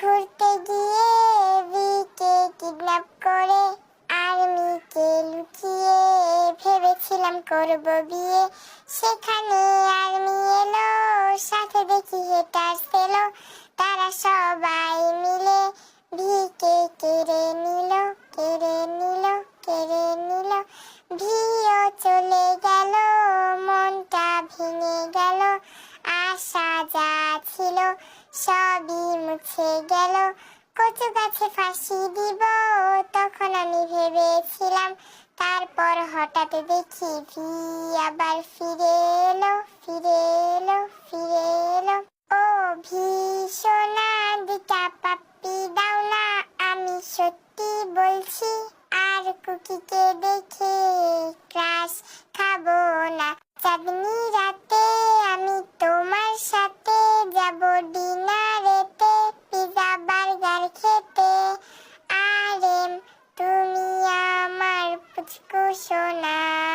ঘুরতে গিয়ে V K kidnap করে আর্মিকে লুকিয়ে ভেবেছিলাম করব বিয়ে। সেখানে আর্মি এলো, সাথে দেখি হেটার এলো তারা সবাই মিলে ভিকে কেড়ে নিল কেড়ে নিল কেড়ে নিল। ভিও চলে গেল, মনটা ভেঙে গেল, আশা যা ছিল সবই মুছে গেল। কচু গাছে ফাঁসি দিব, তখন আমি ভেবেছিলাম, তারপর হঠাৎ দেখি ভি আবার ফিরে এলো ফিরে এলো ফিরে এলো। ও ভীষণা দুটা পাপ্পি দাও না, আমি সত্যি বলছি, আর কুকিকে দেখে ক্রাশ 秀娜